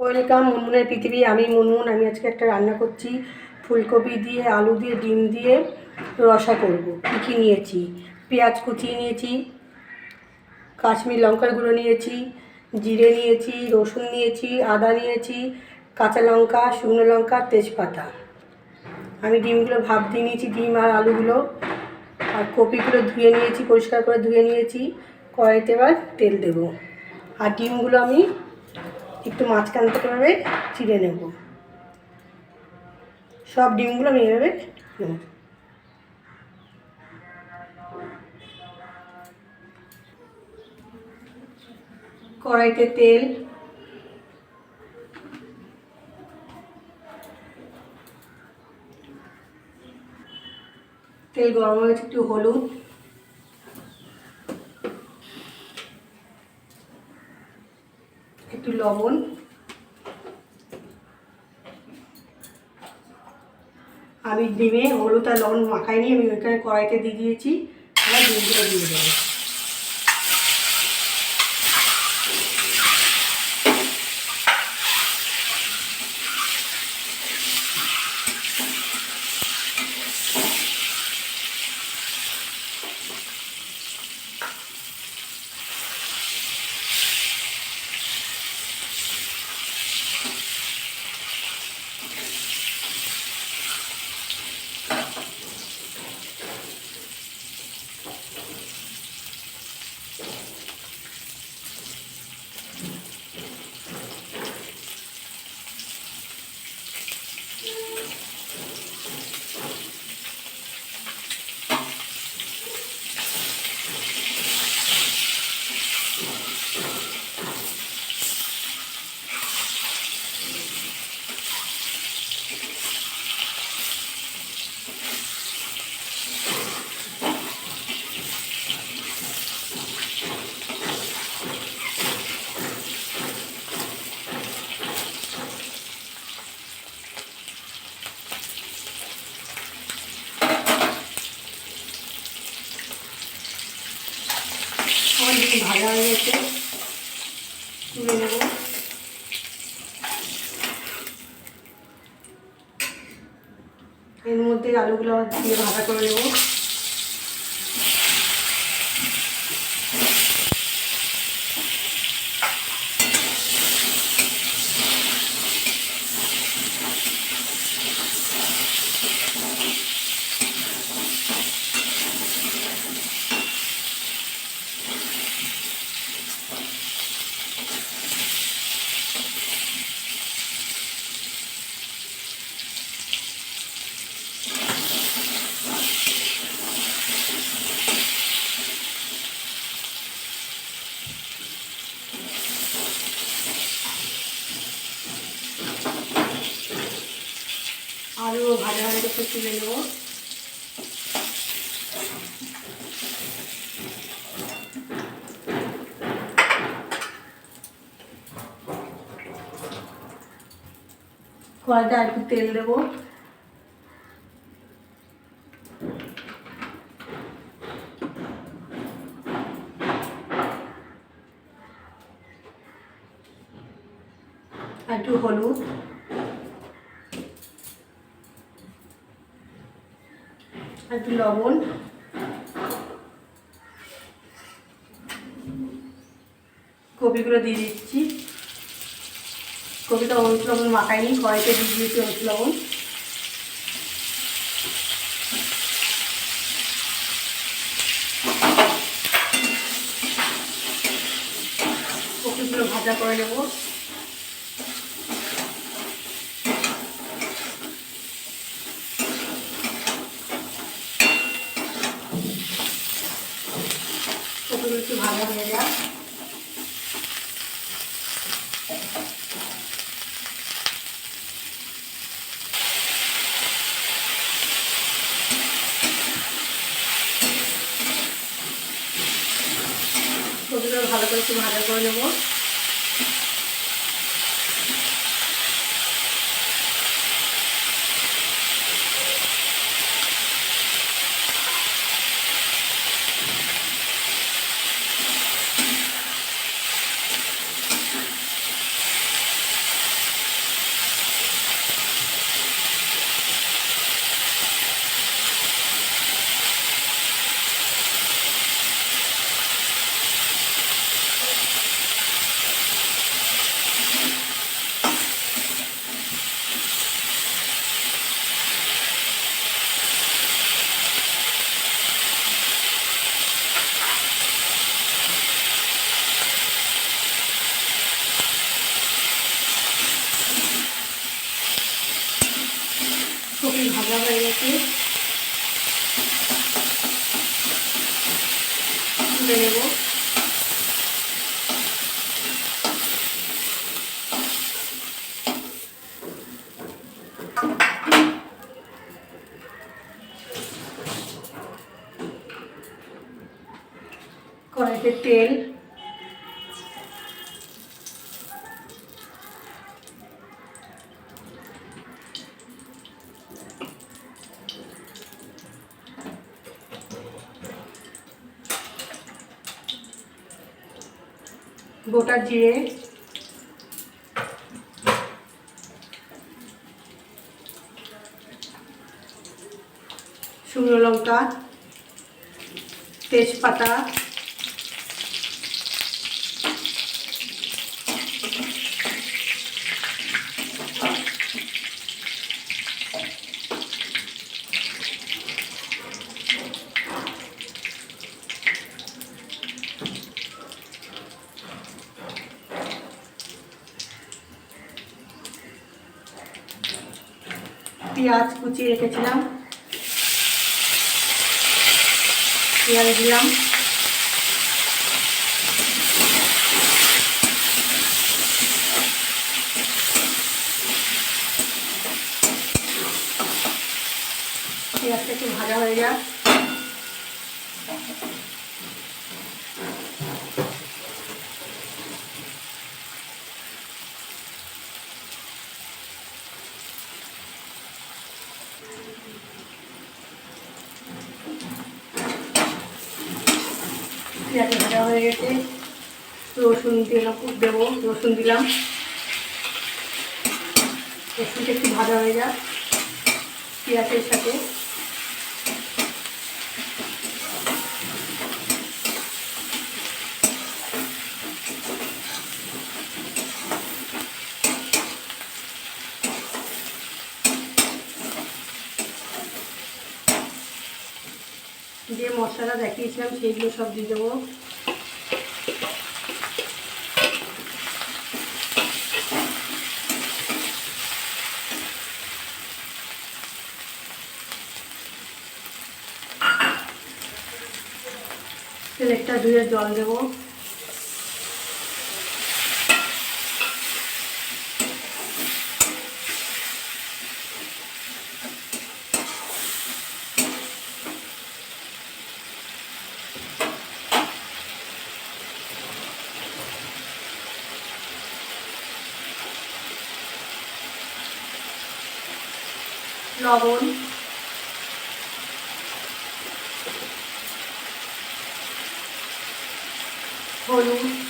Welcome, মুনমুনের পৃথিবী। আমি মুনমুন, আমি আজকে একটা রান্না করছি। ফুলকপি দিয়ে, আলু দিয়ে, ডিম দিয়ে রসা করব। কী কী নিয়েছি? পেঁয়াজ কুচিয়ে নিয়েছি, কাশ্মীর লঙ্কার গুঁড়ো নিয়েছি, জিরে নিয়েছি, রসুন নিয়েছি, আদা নিয়েছি, কাঁচা লঙ্কা, শুকনো লঙ্কা, তেজপাতা। আমি ডিমগুলো ভাপ দিয়ে নিয়েছি, ডিম আর আলুগুলো। আর কপিগুলো ধুয়ে নিয়েছি, পরিষ্কার করে ধুয়ে নিয়েছি। কড়াইতে এবার তেল দেবো। আর ডিমগুলো আমি একটু মাঝখান থেকে এভাবে চিড়ে নেব। সব ডিমগুলো আমি এভাবে কড়াইতে তেল। তেল গরম হয়ে গেছে, একটু হলুদ একটু লবণ। আমি ডিমে হলুদ আর লবণ মাখাইনি, আমি ওইখানে কড়াইতে দিয়ে দিয়েছি। আমার ডিমগুলো দিয়ে দেবো। মধ্যে আলুগুলো দিয়ে ভাজা করে নেব আলু ভাজা হয়ে গেছে তুলে নেব। কড়াইতে আর একটু তেল দেবো আর একটু হলুদ আর একটু লবণ। কপিগুলো দিয়ে দিচ্ছি। কপিটা হলুদ লবণ মাখাইনি, কড়াইতে দিয়ে দিয়েছি হলুদ লবণ। কপিগুলো ভাজা করে নেব। ভাজা হয়ে যায় ভালো করে একটু ভাজা করে নেব। কষে নেব। গোটা জিরে। শুকনো লঙ্কা তেজপাতা। পেঁয়াজ কুচিয়ে রেখেছিলাম। পেঁয়াজ দিলাম। পেঁয়াজটা একটু ভাজা হয়ে যাক। পেঁয়াজ ভাজা হয়ে গেছে। রসুন দিলাম দেবো, রসুন দিলাম। রসুনটা একটু ভাজা হয়ে যাক। পেঁয়াজের সাথে দেখিয়েছিলাম সেইগুলো সব দিয়ে দেবো। একটা ধুয়ে জল দেবো লবণ হলুদ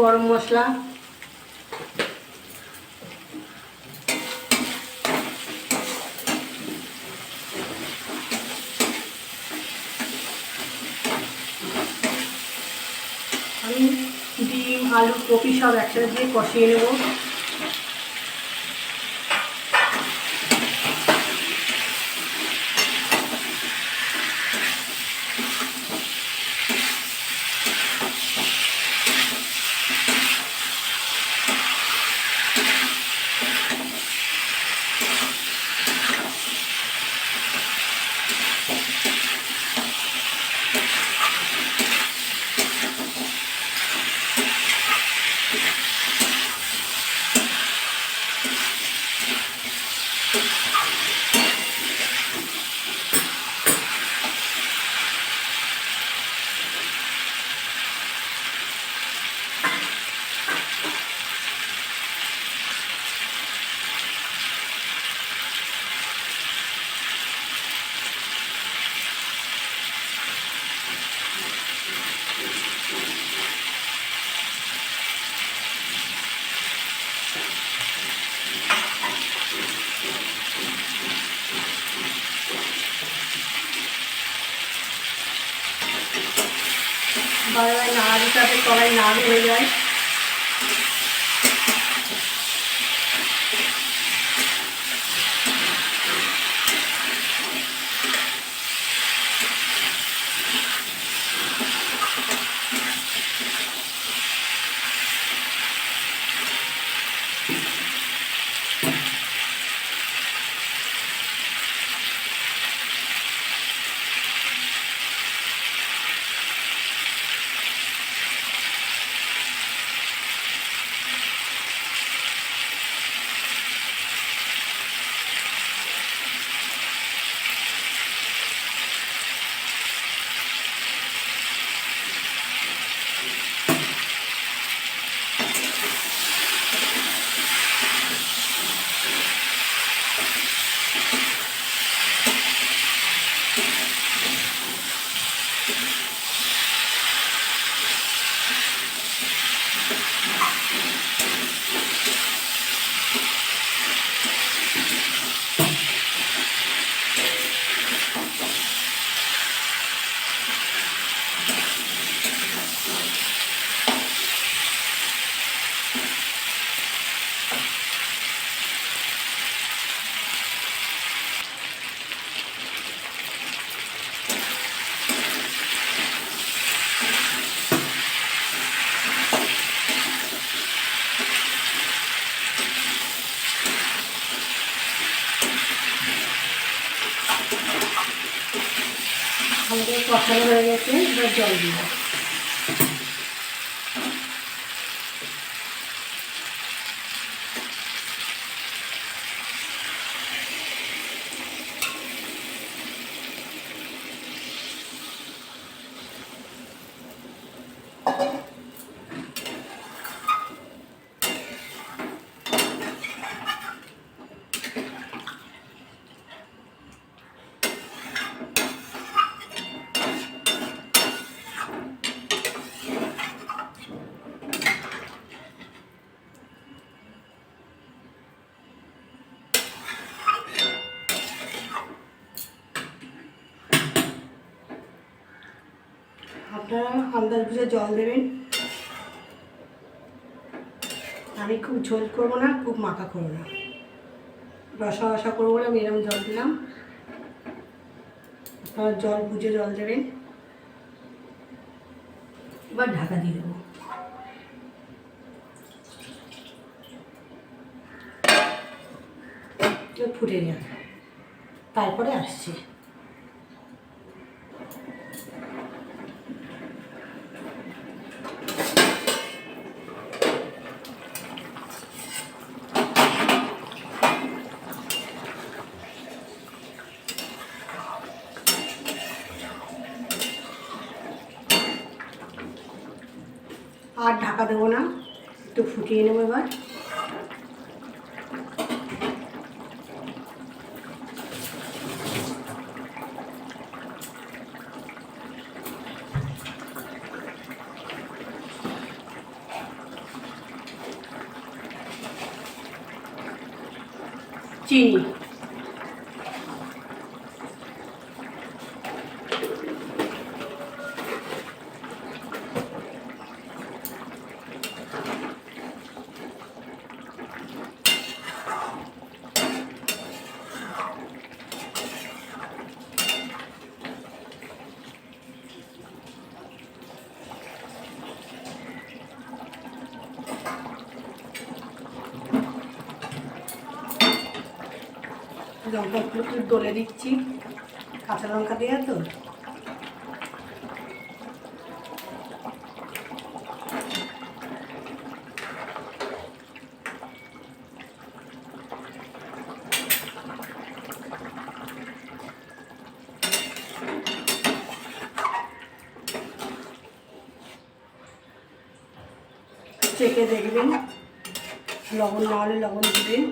গরম মশলা। আমি ডিম আলু কপি সব একসাথে দিয়ে কষিয়ে নেব। কড়াই নাড় হয়ে যায়। গেছে এবার আপনারা আন্দাজ বুঝে জল দেবেন। আমি খুব ঝোল করব না, খুব মাখা করব না। রসা রসা করব না আমি এরকম জল দিলাম। আপনারা জল বুঝে জল দেবেন। এবার ঢাকা দিয়ে দেবো। ফুটে যাবে তারপরে আসছে আর ঢাকা দেবো না একটু ফুটিয়ে নেব এবার। লঙ্কা একটু একটু দলে দিচ্ছি। কাঁচা লঙ্কা দেওয়া তো। চেখে দেখবেন। লবণ না হলে লবণ দিবেন।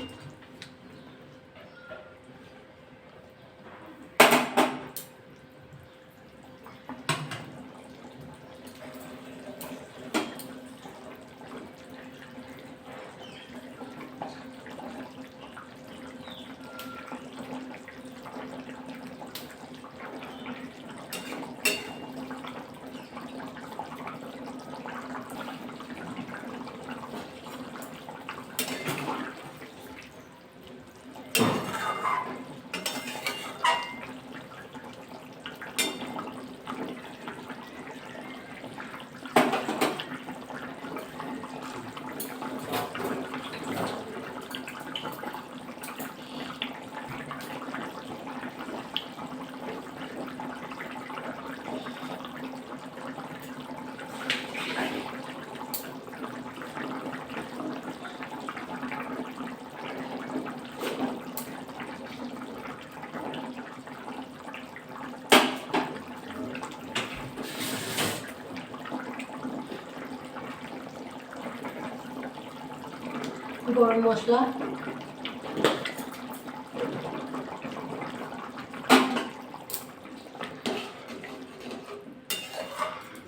গরম মশলা।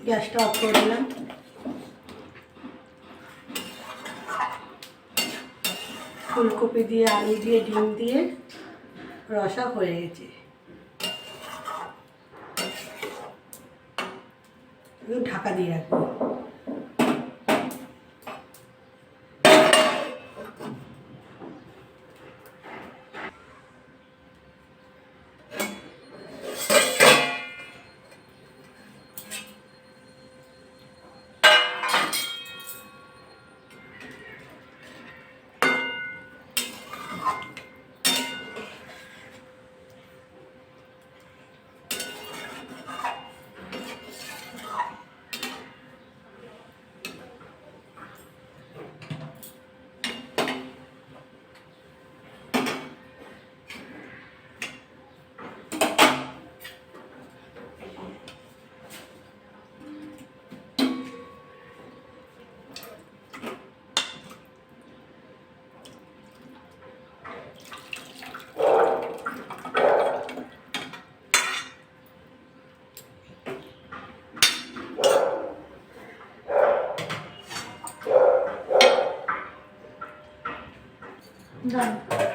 গ্যাসটা অফ করে দিলাম। ফুলকপি দিয়ে, আলু দিয়ে, ডিম দিয়ে রসা হয়ে গেছে। ঢাকা দিয়ে রাখব। 감 사.